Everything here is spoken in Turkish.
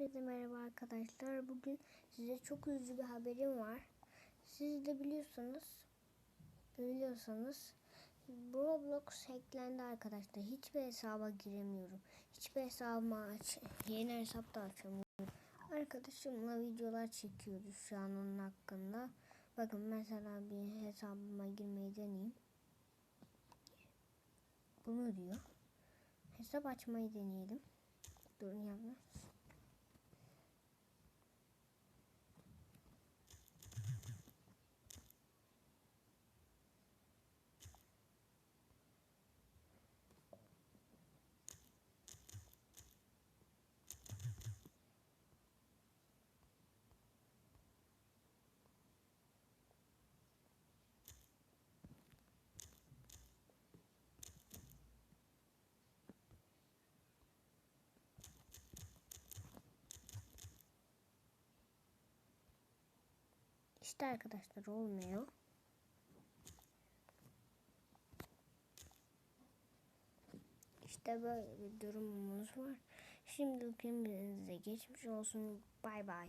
Hepinize merhaba arkadaşlar. Bugün size çok üzücü bir haberim var. Siz de biliyorsanız biliyorsanız Roblox hacklendi arkadaşlar. Hiçbir hesaba giremiyorum. Hiçbir hesabımı aç yeni hesap da açamıyorum. Arkadaşımla videolar çekiyoruz şu an onun hakkında. Bakın mesela bir hesabıma girmeyi deneyeyim. Bunu diyor. Hesap açmayı deneyelim. Durun yavrum. İşte arkadaşlar olmuyor. İşte böyle bir durumumuz var. Şimdi hepinize geçmiş olsun. Bay bay.